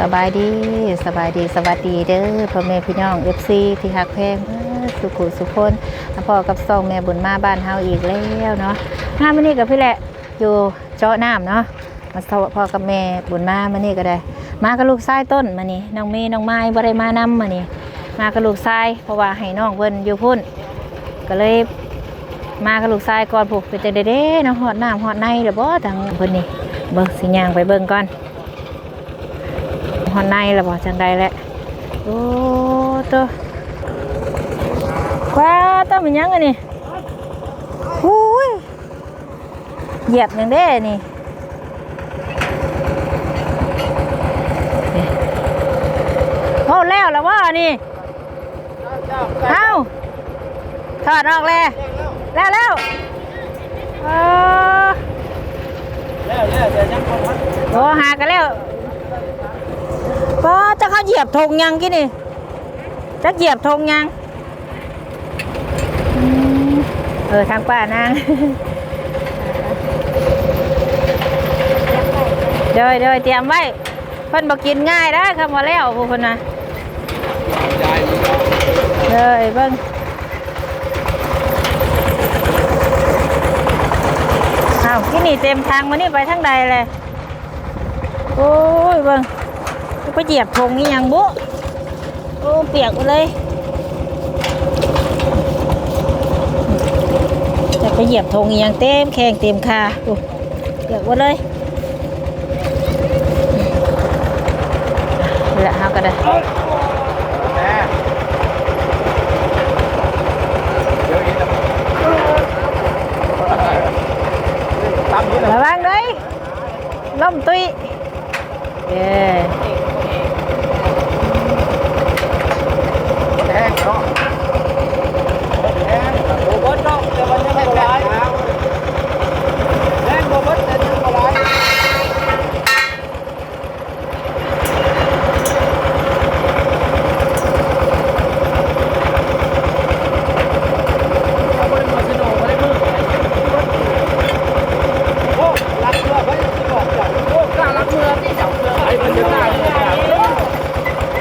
สบายดีสบายดีสวัสดีเด้อพ่อแม่พี่น้องเอฟซีที่ฮักแพงสุขุสุขคนพ่อกับซองแม่บุญมาบ้านเฮาอีกแล้วเนาะมามื้อนี้กับพี่แหละอยู่เจาะน้ำเนาะมาสวพ่อกับแม่บุญมามื้อนี้ก็ได้ มากับลูกชายต้นมื้อนี้น้องเมย์น้องไม้บ่ได้มานำมื้อนี้มากับลูกชายเพราะว่าให้น้องเพิ่นอยู่พุ่น ก็เลยมากับลูกชายก่อนผูกไปเจอเด้เนาะฮอดน้ำฮอดในเด้อบ่ทางเพิ่นนี่เบิ่งสิยางไปเบิ่งก่อน หอนในแล้วบอกจังใดแหละโอ้ตัวว้าตัวมันยังไงนี่หูยเหยียบย่างเด้นี่โอ้แล้วแล้วว่านี่เอ้าถอดออกเลยแล้วแล้วเออแล้วแล้วเดี๋ยวยังคนพักโอ้หากันแล้ว ก็จะเขาเหยียบธงยังกี่นี่จะเหยียบธงยังอืมเออทางป้านางเดยเดยเตรียมไว้เพิ่นบอกกินง่ายนะคำว่าแล้วพวกคนนะใจมันก็เดยเบิ่งอ้าวที่นี่เต็มทางมานี่ไปทางใดเลยโอ้ยเบิ่ง ไปเหยียบธงนี่ยังบุโอ้เปียกหมดเลยจะไปเหยียบธงอีหยังเต็มแข้งเต็มขาโอ้เปียกหมดเลยนี่แหละเฮาก็ได้แม่เดี๋ยวอีกจะตามนี้เลยระวังเลยล่มตุย เย้แห้งเนาะแห้งโอ้โหเนาะแต่วันยังไม่ร้ายแห้งโบว์แต่ยังไม่ร้ายเอาไปมาสนุกมาได้มือโอ้รักเมื่อไว้ที่บอกอย่างโอ้กล้ารักเมื่อที่เจ้าเมื่อไอ้มันจะได้เนี่ย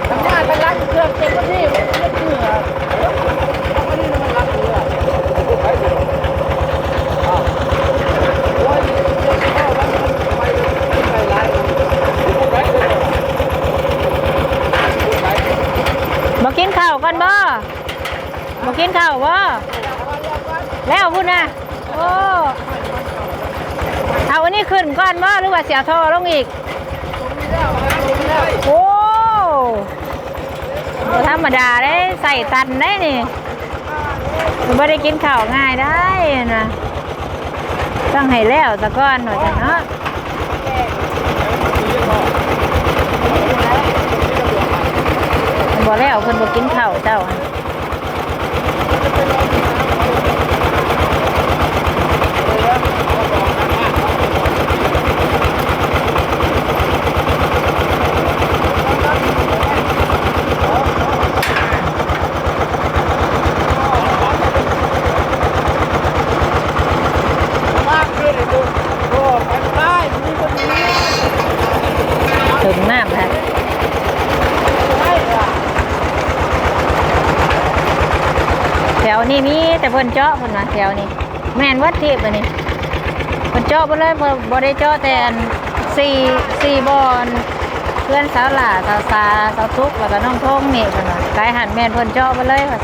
ทำงานไปรักเครื่องเต็มที่ไม่เมื่อ เอาอันนี้มันรักเรือพวกใครเดี๋ยวอ้าวโอ้ยเดี๋ยวเข้ามันมันไปไม่ไปไรพวกใครเดี๋ยวพวกใคร มากินข้าวกันบ่มากินข้าวบ่แล้วพุ่นนะโอ้เอาอันนี้ขึ้นก่อนบ่หรือว่า เสียท่อลงอีก โอ้ธรรมดาได้ใส่ตันได้นี่ไม่ได้กินข้าวง่ายได้นะต้องให้แล้วตะก้อนหน่อยจ้ะเนาะมันบ่แล้วเพิ่นบ่กินข้าวเจ้าอะถึงน้ำค่ะแถว นี้มีแต่เพิ่นเจาะเพิ่นว่าแถวนี้แม่นวัดเทพอันนี้เพิ่นเจาะบ่เลยบ่บ่ได้เจาะแต่อันสี่สี่บอนเพื่อนสาวหล่าสาวสาสาวทุกแล้วก็น้องทงนี่เพิ่นว่าไกลหันแม่นเพิ่นเจาะบ่เลยว่า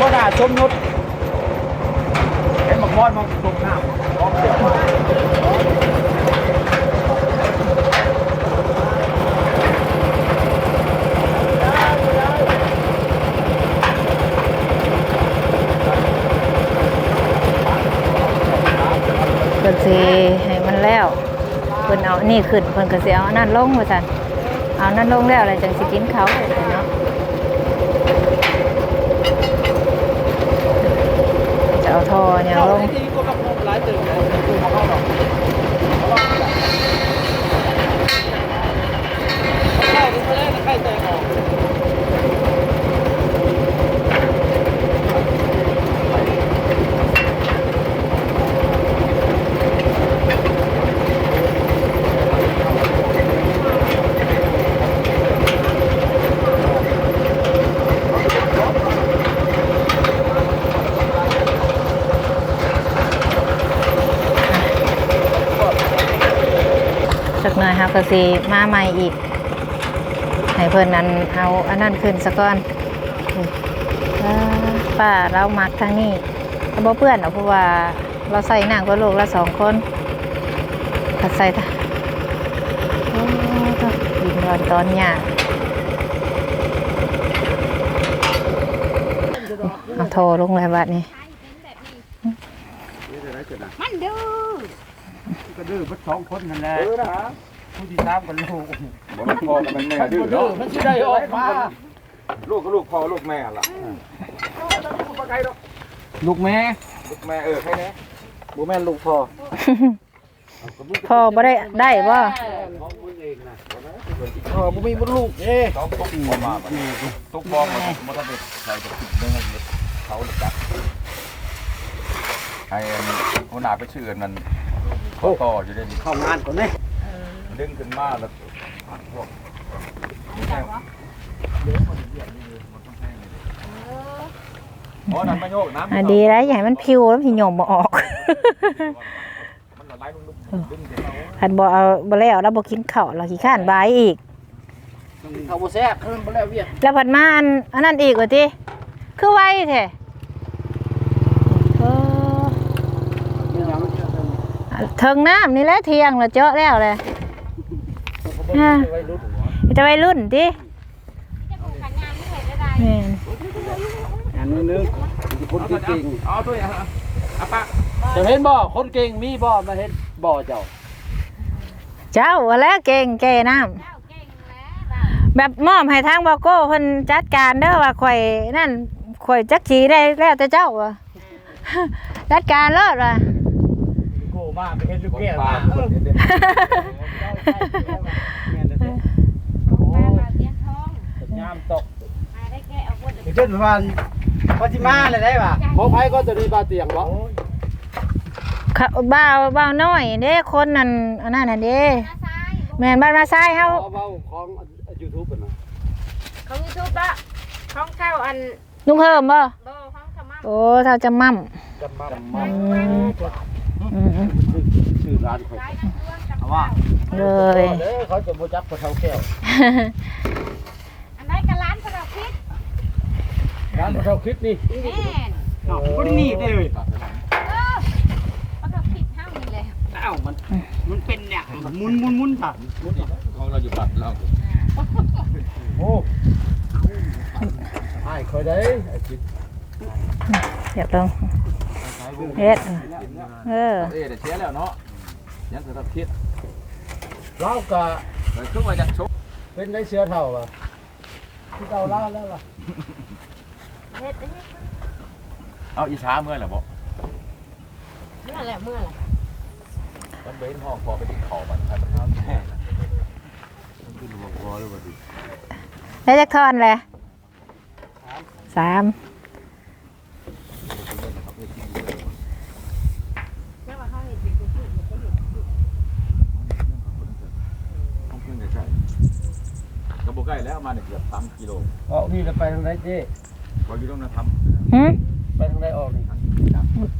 ว่าน่าสมนุษเห็นหมกมอดมาตกน้ำ เสียงมาเพิ่นสิให้มันแล้วเพิ่นเอานี่ขึ้นเพิ่นก็สิเอานนั่นลงว่าซั่นเอานั่นลงแล้วอะไรจังสิกินเขาเนาะจะเอาทอเนี่ยลง เลยคือมาเข้าหรอกเข้าไปเลยใครใจออก เฮาก็สิมาใหม่อีก ให้เพิ่อนนั้นเอาอันนั้นขึ้นซะก่อนอป้าเรามักทางนี้ก็บ่เปื้อนหรอเพราะว่าเราใส่หน้ำก็ลูกละสองคนถ้าใส่ต้องกินตอนตอนหยาเอาโทรลงเลยบัดนี้ มันดื้อก็ดื้อมันสองคนนั่นแหละ ผู้ที่ตามกันลูกบ่มันพ่อกับมันแม่มันดื้อดื้อเนาะมันสิได้ออกมา ลูกก็ลูกพ่อลูกแม่ล่ะลูกแม่ ลูกแม่เออใครแน่บ่แม่นลูกพ่อพ่อบ่ได้ได้บ่ของมึงเองนะพ่อบ่มีบ่ลูกเอ้ต้องตกบ่มาบัดนี้ตกบ่มันมันต้องไปใส่กับเรื่องเขาหรือจักให้หัวหน้าไปชื่อมันเขาต่ออยู่เด้นี่เข้างานก่อนนี่ดึ งขึ้นมาแล้วพวกอ๋อนั่นมาโยกน้ำอะดีแล้วอย่าให้มันพิวแล้วพี่หยมบ่ออกมันละลายลงดึงเดี๋ยวเอาคันบ่เอาบ่แล้วแล้วบ่กินข้าวแล้วขี้ข้านบายอีก เขาบ่แซ่บคืนบ่แล้วเวียกแล้วผัดมาอันอันนั้นอีกว่าติคือไวแท้เออมีหยังเทิงน้ำนี่แหละเที่ยงแล้วเจาะแล้วแหละ อ่าไว้รุ่นมีแต่วัยรุ่นติจะผูกขันยางไม่เห็นได้แม่นอันนี้นึงคนเก่งเอาตัวอย่างอะปะๆจะเห็นบ่คนเก่งมีบ่มาเห็นบ่เจ้าเจ้าว่าแล้วเก่งแก่น้ำเจ้าเก่งแล้วแบบมอบให้ทางบโก้เพิ่นจัดการเด้อว่าข่อยนั่นข่อยจักสีได้แล้วแต่เจ้าว่ะ จัดการเลิศว่ะโก้ มาไปเห็นลูกของแก้วปลามาคนเด็ดผูกแม่มาเลี้ยงท้องยามตกมาได้แค่เอาคนเช่นว่าปฏิมาเลยได้ป่ะของไผก็จะมีบาเตียงบ่เขาบ่าวบ่าวน้อยเด้คนนั่นอันนั้นน่ะเด้หน้าซ้ายแม่นบ้านมาซ้ายเฮาเบาของ YouTube เป็นน่ะของยูทูบละของเจ้าอันลุงเพิ่มบ่โบของขมั่งโอ้เท่าจะมั่มจำมาอืม อืมชื่อร้านข่อยซ้ายนั่นตัวกับเอาว่าเลยเด้อเขาจะบ่จักปลาเท่าแก้วอันไหนกับร้านกระดาษพิษร้านปลาเท่าคลิปนี่แน่นบ่ได้หนีบได้เลยเออกระดาษพิษห้ามนี่เลยอ้าวมันมันเป็นเนี่ยมุนมุนมุนค่ะมุนของเราอยู่บัดเราโอ้ไอ้คยได้ไอ้คิดเดี๋ยวลอง เฮ็ดเออเอ๊ะเดี๋ยวเชียร์แล้วเนาะยังจะทับคิดเราก็เดี๋ยวขึ้นมาจากชกเป็นได้เชื้อเท่าป่ะที่เราเล่าแล้วล่ะเฮ็ดเฮ็ดเอาอีช้าเมื่อไหร่บ่เมื่อไหร่เมื่อไหร่มันเบ้นห้องพอไปติดคอมันใครมันห้ามแห้งได้จักทอนแหละสาม เจ้าว่าเขาเห็นเป็นผู้หญิงเขาเห็น ต้องขึ้นใกล้ๆกระบอกใก ล้แล้วมาเนี่ยเกือบสามกิโลออกนี่จะไปทางไหนเจ้พออยู่ตรงนั้นทหึไปทางไหนออกนี่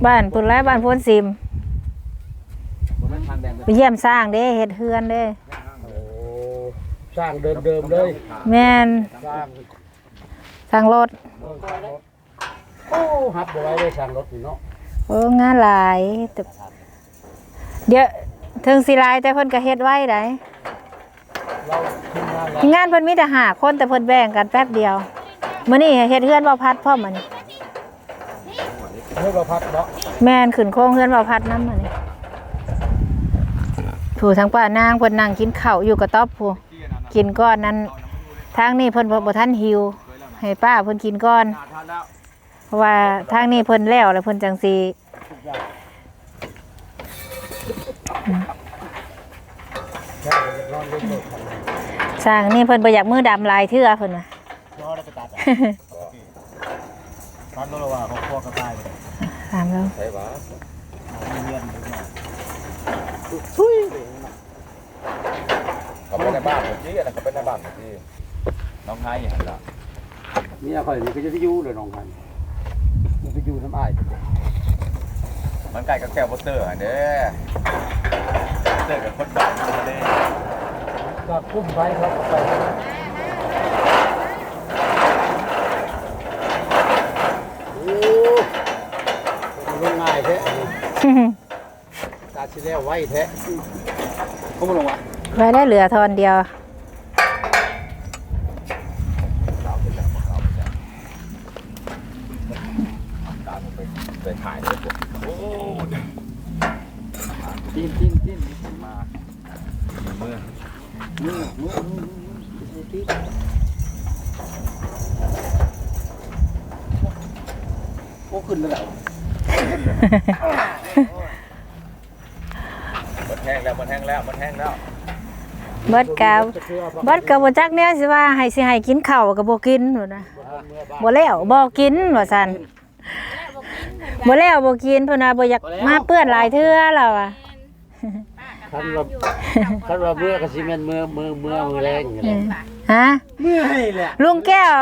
บ้านปุ่นแล้วบ้านโพ้นซิมำบนนั้นทางแดงเลยไปเยี่ยมสร้างเด้เฮ็ดเฮือนเด้ โอ้สร้างเดิมเดิมๆเลยแม่นสร้างสร้างรถโอ้ฮับบ่ไว้เลยสร้างรถนี่เนาะโอ้งานหลายแต่เดี๋ยวถึงสิหลายแต่เพิ่นก็เฮ็ดไว้ได้เราทีม งานเรางานเพิ่นมีแต่ห้าคนแต่เพิ่นแบ่งกันแป๊บเดียวมื้อนี้เฮ็ดเฮือนบ่พัดพร้อมมื้อนี้ให้เราพักเนาะแม่นขึ้นโค้งเฮือนบ่พัดนำมื้อนี้ผู้ทางป้านางเพิ่นนั่งกินข้าวอยู่กระต๊อบผู้กินก้อนนั้นทางนี้เพิ่นบ่บ่ทันหิว ให้ป้าเพิ่นกินก่อนทานแล้วเพราะว่าทางนี้เพิ่นแล้วแล้วเพิ่นจังสิ สร้างนี่เพิ่นบ่อยากมือดำหลายเทื่อเพิ่นน่ะรอได้ไปตัดอะตัดแล้วว่าเขาครัวกระต่ายไปถามแล้วใช่ปะเรียนดูหน่อยเขาไปในบ้านเมื่อกี้นะเขาไปในบ้านเมื่อกี้น้องไห้เห็นละนี่ข่อยนี่ก็จะได้อยู่เลยน้องคันมันจะอยู่น้ำอ้ายมันใกล้กับแก้ววอเตอร์อะเด้อวอเตอร์กับคนบ้านมันเลย ก็คุ้มไปครับไปโอ้มันง่ายแท้ตาชิแล้วไว้แท้เขามาลงวะไว้ได้เหลือทอนเดียว ไปถ่ายเลยพวกโอ้ ตีนตีนตีน มาเมื่อ มือมือมือมือตีนโอ้ขึ้นแล้ว มันแห้งแล้วมันแห้งแล้วมันแห้งแล้วเบิดกาวเบิดกาวบ่จักแนวสิว่าให้สิให้กินข้าวก็บ่กินพุ่นน่ะบ่แล้วบ่กินว่าซั่นบ่แล้วบ่กินเพิ่นน่ะบ่อยากมาเปื้อนหลายเทื่อแล้วอะคันว่าคันว่าเมื่อก็สิแม่นเมื่อเมื่อเมื่อมือแรงอยู่เอแล้วอฮะเมื่อยแหละลุงแก้ว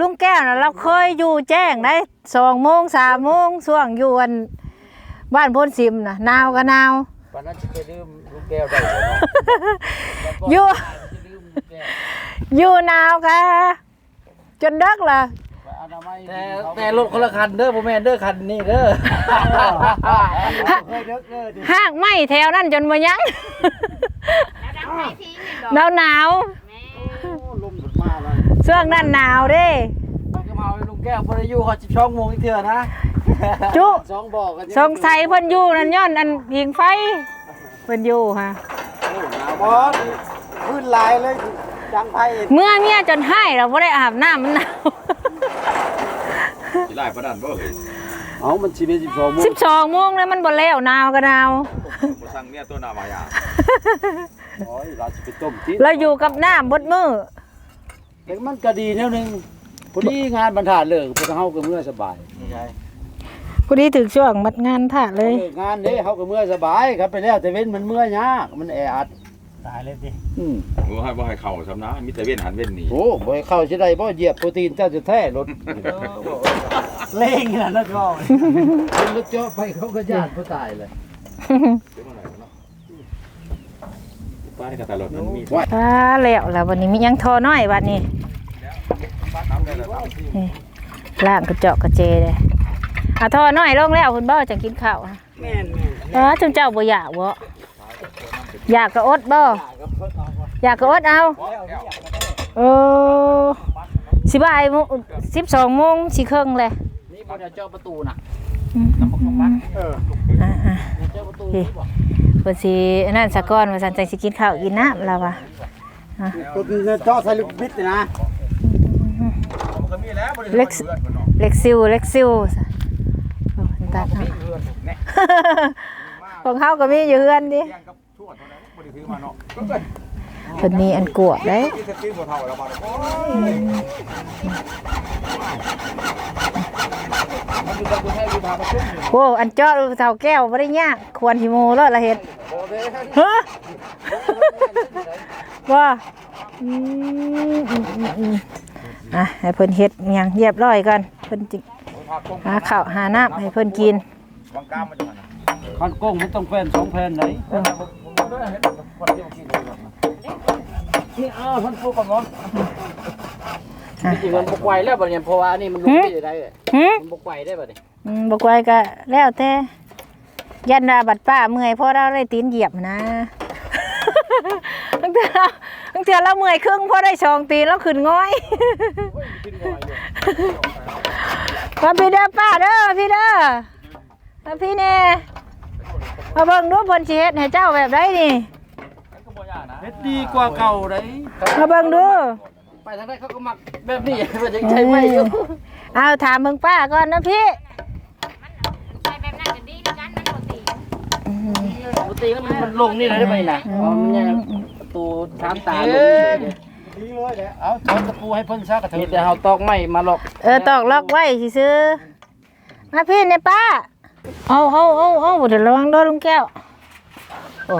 ลุงแก้วน่ะเราเคยอยู่แจ้งได้2โมง3โมงช่วงอยู่อันบ้านโพนซิมน่ะหนาวก็หนาว วันนั้นจะไปลืมลูกแก้วได้บ่เนาะอยู่จะลืมลูกแก้วอยู่หนาวก็จนดึกล่ะอนามัยแต่แต่รถคนละคันเด้อบ่แม่นเด้อคันนี้เด้อเคยเด้อเด้อดิหากไหม้แถวนั้นจนบ่ยังแล้วดังไฟทิ้งนี่ดอกหนาวหนาวแม่ลมหมดมาแล้วๆช่วงนั้นหนาวเด้ มันก็มาเอาลุงแก้วบ่ได้อยู่ฮอด12โมงอีกเทื่อนะ จุสองบอกกันสงสัยเพิ่นอยู่นั่นย้อนอันยิงไฟเพิ่นอยู่ฮะบอสพื้นลายเลยจังไพ่เมื่อเมียจนให้เราบ่ได้อาบน้ำมันหนาวที่ไล่ประดันบ่เฮ้ยเอามันสิเป็น12โมง12โมงแล้วมันบ่แล้วหนาวก็หนาวมาสั่งเนี่ยตัวนามายาโอ้ยเราสิไปต้มกินเราอยู่กับน้ำบดมือแต่มันก็ดีแนวหนึงพอดีงานบรรทัดเลิกพวกเฮาก็เมื่อสบายใช่ พอดีถึงช่วงมัดงานถ่าเลย เลิกงานเด้เฮาก็เมื่อสบายครับไปแล้วแต่เว้นมันเมื่อยากมันแออัดตายเลยสิอืมบ่ให้บ่ให้เข้าสำนะมีแต่เว้นหันเว้นหนีโอ้บ่ให้เข้าสิได้บ่เหยียบโปรตีนเจ้าจะแท้รถเล่งนะนักร้องเป็นรถเจาะไปเขาก็ญาติบ่ตายเลยเดี๋ยวมาหน่อยเนาะป้ายกระตารถมันมีว่าอ่าแล้วแล้ววันนี้มียังทอน้อยวันนี้ป้าน้ำได้แล้วครับล่างกระเจาะกระเจเลย อะทอน้อยลงแล้วคุณบ่จังกินข้าวอะแม่นแม่นเออจุนเจ้าบ่อยากบ่อยากก็อดบ่อยากก็อดเอาเออสิบ่ายโมงสิบสองโมงสิครึ่งเลยนี่บ่ได้เจาะประตูน่ะอืมเอออ่าอ่าเจาะประตูเพิ่นสิอันนั้นสะก่อนว่าซั่นจังสิกินข้าวกินน้ำแล้วว่ะก็คือเจาะใส่ลูกบิดนี่นะมันก็มีแล้วบ่ได้เล็กเลือดเนาะเล็กซิวเล็กซิวโอ้ย ตัดเอาของเขาก็มีอยู่เฮือนดิเลี้ยงกับชั่วเท่านั้นบ่ได้ถือมาเนาะเพิ่นมีอันกวดเด้ที่สติบ่เท่าแล้วมาโอ้ยมันอยู่กับกูให้กูพาประชุมอยู่โอ้อันเจาะเท่าแก้วบ่ได้ยากควรหิโมแล้วละเฮ็ดฮะว่าอืมอืมอืมอืมอะให้เพิ่นเฮ็ดอิหยังเรียบร้อยก่อนเพิ่นจิ หาข้าวหาน้ำให้เพิ่นกินวางกามมันอยู่หั่นน่ะคันโก้งมันต้องแฟนสองแผ่นไหนผมบ่ได้เห็นคนเดียวกินเลยแบบนั้นนี่อ้าวมันฟูก่อนเนาะจริงมันบกไหวแล้วบัดนี้เพราะว่านี่มันลงไปได้เลยหึมันบกไหวได้บัดนี้อืมบอกไว้ก็แล้วแต่ยันดาบัดป้าเมื่อยเพราะเราได้ตีนเหยียบนะตั้งแต่เราตั้งแต่เราเมื่อยครึ่งเพราะได้ชองตีนแล้วขึ้นง้อย มาพี่เด้อป้าเด้อพี่เด้อมาพี่เน่มาเบิ่งดูบนชีเฮ็ดให้เจ้าแบบไรนี่เฮ็ดดีกว่าเก่าได้มาเบิ่งดู ไปทางใดเขาก็มักแบบนี้มันยังใช้ไม่อยู่เอาถามมึงป้าก่อนนะพี่ใส่แบบนั้นจะดีด้วยกันมันปกติปกติแล้วมันมันลงนี่เลยได้ไหมนะอ๋อมันยังประตูสามตาลงนี่เลย ดีเลยแหละเอาถอดตะปูให้เพิ่นซะกระถือมีแต่เฮาตอกไม้มาหลอกเออตอกล็อกไว้ซื้อๆมาพี่เนี่ยป้าเอาเอาเอาเอาเดี๋ยวระวังโดนลุงแก้วบ่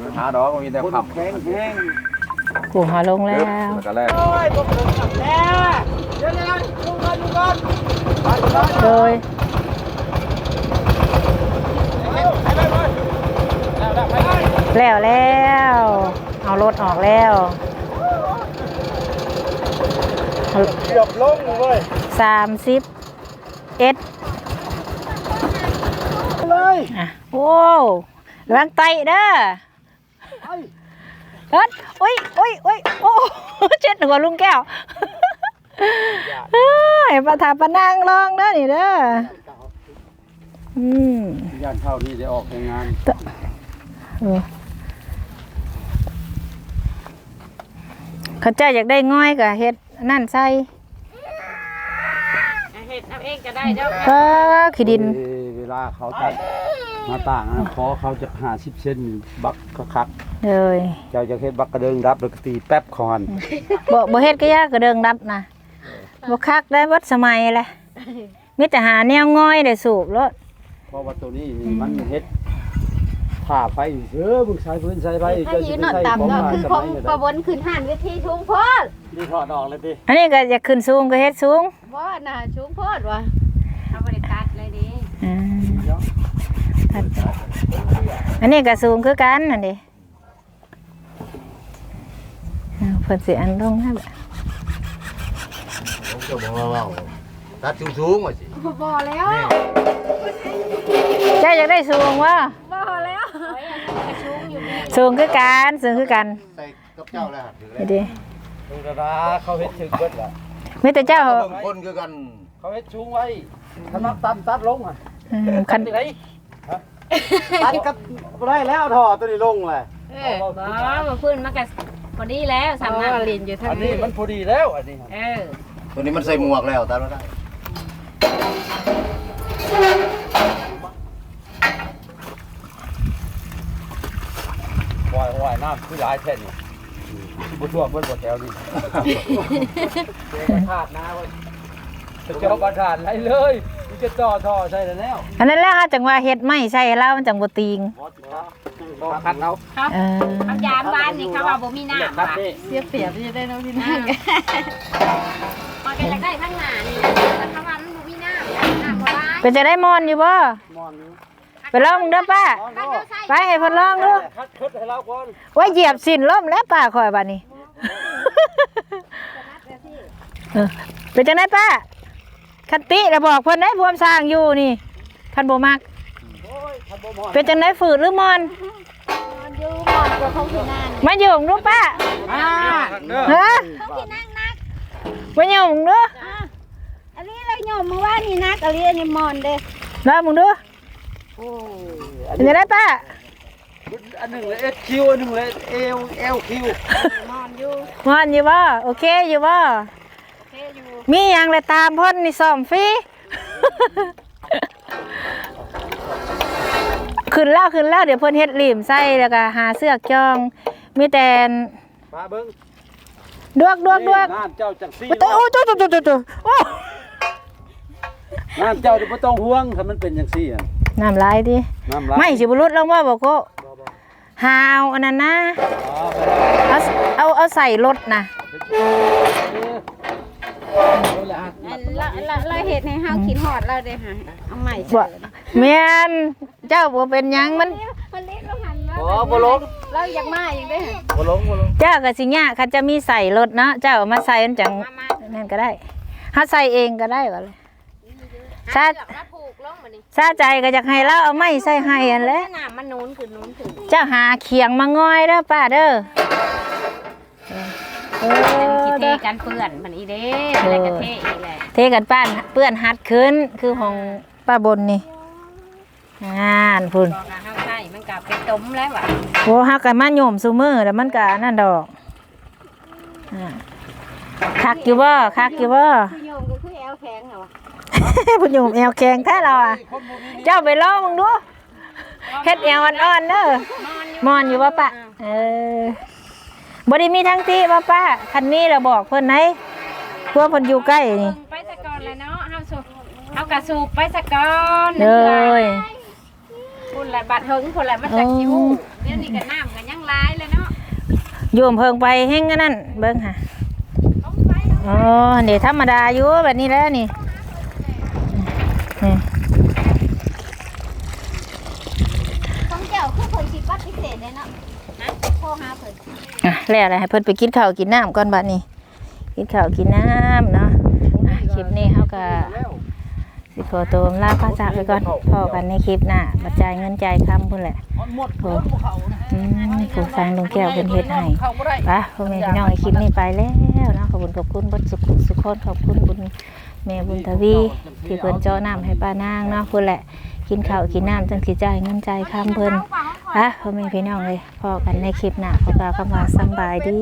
มีปัญหาดอกมีแต่คนขับแข็งแข็งกูหาลงแล้วแล้วก็แรกโอ้ยบ่เพิ่นกลับแล้วเดี๋ยวๆดูก่อนดูก่อนไปก่อนโดยแล้วแล้ว เอารถออกแล้ว เกือบลงเว้ยสามสิบเอ็ดเลยอะโอ้ระวังไตเด้อเฮ็ดโอ้ยโอ้ยโอ้ยโอ้เช็ดหัวลุงแก้วเอ้ยประทาปะนางลองเด้อนี่เด้ออืมยานเข้านี่ได้ออกในงานเออเขาเจ้าอยากได้ง่อยกับเฮ็ด นั่นใส่เฮ็ดเอาเองก็ได้เด้อก็ขี้ดิน เอ่อเวลาเขาตัดหน้าต่างนะขอเขาจะหาสิบเซนบักคักเลยๆเจ้าจะเฮ็ดบักกระเดิงรับแล้วก็ตีแป๊บคอนบ่บ่เฮ็ดก็ยากก็เดิงดับนะบ่คักได้วัดสมัยแหละมีแต่หาแนวง่อยได้สูบรถเพราะว่าตัวนี้นี่มันเฮ็ด ผ่าไฟเออมึงใช้พื้นใช้ไฟถ้ายืนนอนต่ำก็คือของประบนขึ้นหันเวทีชุงโพดนี่ถอดออกเลยดิอันนี้ก็อยากขึ้นสูงก็เฮ็ดสูงบ่น่ะชุงโพดว่ะเอาบ่ได้ตัดเลยดิอ่าตัดอันนี้ก็สูงคือกันนั่นดิอ่าเพิ่นสิอันลงให้บ่ผมจะบอกว่าตัดสูงๆว่าสิบ่แล้วเจ้าอยากได้สูงวะบ่แล้วชุงอยู่นี่ สูงคือกันสูงคือกันใส่กับเจ้าแล้วถือแล้นี่วดิดูดาราเขาเฮ็ดถึงเบิดล่ะมีแต่เจ้าเบิ่งคนคือกันเขาเฮ็ดชูงไว้ถ้านับตัดตัดลงอะอืมคันที่ไหนฮะตัดกับบ่ได้แล้วถอดตัวนี้ลงเลยเออบ่บ่พื้นมันก็พอดีแล้วสำนักเรียนอยู่ทางอันนี้มันพอดีแล้วอันนี้เออตัวนี้มันใส่หมวกแล้วตามแล้วได้ วายวายน้ำคือหลายแท่นนี่บ่ทั่วเบิดบ่แถวนี่ขาดนะเว้ยจะเจาะประทานไรเลยมึงจะต่อท่อใช่แล้วอันนั้นแหละจังว่าเฮ็ดไม่ใช่แล้วมันจังบ่ติงบ่คัดเอาเออเอายามบ้านนี่เขาว่าบ่มีน้ำคัดว่ะนี่เสียเปรียบที่ได้เนาะพี่น้องมันก็อยากได้ทั้งหน้านี่แต่ถ้าว่ามันบ่มีน้ำน้ำบ่ได้เป็นจะได้มอนอยู่บ่มอนอยู่ ไปลองมึงเด้อป้าบ้านเจ้าใส่ไปให้เพิ่นลองดูคัดคัดให้เราก่อนว่าเหยียบสิ้นลมแล้วป้าคอยบัดนี้เออเป็นจังไดป้า คันติแล้วบอกเพิ่นได้พวมสร้างอยู่นี่ คันบ่มัก โอ้ยคัดบ่มอนเป็นจังไดฝืดหรือมอน มันอยู่หมอนกว่าของพี่นางมาโยงดูป้าอ่าฮะของพี่นางนักมาโยงดูอ่าอันนี้เราโยมมาว่านี่นักอันนี้อันนี้หมอนเด้อลองมึงดูโอ้ยอัน เป็นนี้จังไดป้าอันหนึ่งเลยเอสคิวอันหนึ่งเลยเอลเอลคิวหมอนอยู่มอนอยู่บ่โอเคอยู่บ่โอเคอยู่มีหยังเลยตามเพ่นนี่ซ่อมฟรีขึ้นแล้วขึ้นแล้วเดี๋ยวเพิ่นเฮ็ดหลิมใส่แล้วก็หาเสื้อกจองมีแต่มาเบิ้งดวกดวกดวกน้ำเจ้าจังซี่โอ้โอ้โตโตโตโตโตโอ้น้ำเจ้าเดี๋ยวบ่ต้องห่วงถ้ามันเป็นจังซี่อะ น้ำลายดิน้ำลายไม่สิบ่รุดลงว่าบ่โกบ่บ่หาเอาอันนั้นนะอ๋อไปแล้วเอาเอาเอาใส่รถนะเราเราเราเห็ดให้เฮาคิดฮอดเราเด้อฮะเอาใหม่บ่แม่นเจ้าบ่เป็นหยังมันมันเล็กเราหันมาอ๋อบ่ลงเราอยากมาอย่างเด้อบ่ลงบ่ลงเจ้าก็สิยากคันจะมีใส่รถเนาะเจ้าเอามาใส่มันจังมามานั่นก็ได้เฮาใส่เองก็ได้ว่าเลยหา นี่ซาใจก็อยากให้เราเอาไม้ใส่ให้อันแหละน้ำมันนูนขึ้นนูนขึ้นเจ้าหาเขียงมาง่อยเด้อป้าเด้อเออคิดเทเด้อ กันเปื้อนมันอีเด้อะไรกันเทอีกแหละเทกันป้านเปื้อนหัดขึ้นคือของป้าบนนี่งานพุ่นบอกว่าเฮาใส่มันกลับเป็นต้มแล้วว่ะโอ้ฮักกันมาโยมซูมือแล้วมันก็นั่นดอกอ่าคักอยู่บ่คักอยู่บ่คือโยมก็คือแอลแข็งเหรอวะ พุ่นโยมแอวแข็งแท้เราอะ เจ้าไปลองมึงดูเฮ็ดแอวอ่อนๆเด้อมอนอยู่บ่ปะเออบ่ได้มีทั้งที่บ่ป้าคันนี้เราบอกเพิ่นไหนพวกเพิ่นอยู่ใกล้นี่ไปสะก่อนเลยเนาะเฮาสูบเฮากระสูบไปสะก่อนเลยพุ่นละบัดหึงพุ่นละมันจะคิวเดี๋ยวนี้ก็น้ำก็ยังหลายเลยเนาะโยมเพิ่งไปแฮงอันนั้นเบิ่งค่ะต้องไปเนาะอ๋อนี่ธรรมดาอยู่แบบนี้แหล้วนี่ นี่ของเจ้าคือเพิ่นสิปฏิเสธเลยเนาะฮะโทรหาเพิ่นอะแล้วอะไรให้เพิ่นไปกินข้าวกินน้ำก่อนบัดนี้ กินข้าวกินน้ำเนาะอะคลิปนี้เฮาก็สิขอตัวลาพระจากไปก่อนพอกันในคลิปหน้าบัดจ่ายเงินจ่ายคำพุ่นแหละหมดโอ้อืมผู้สร้างลุงแก้วเพิ่นเฮ็ดให้เข้าบ่ได้ไปพ่อแม่พี่น้องในคลิปนี้ไปแล้วเนาะขอบคุณขอบคุณเบัดสุขสุขคนขอบคุณบุญ แม่บุญทวีที่เพิ่นเจ้าน้ำให้ป้านางเนาะพุ่นแหละกินข้าวกินน้ำจังสิจ่ายเงินจ่ายคำเพิ่นป่ะพ่อแม่พี่น้องเลยพอกันในคลิปหน้าขอกล่าวคำว่าสำบายดี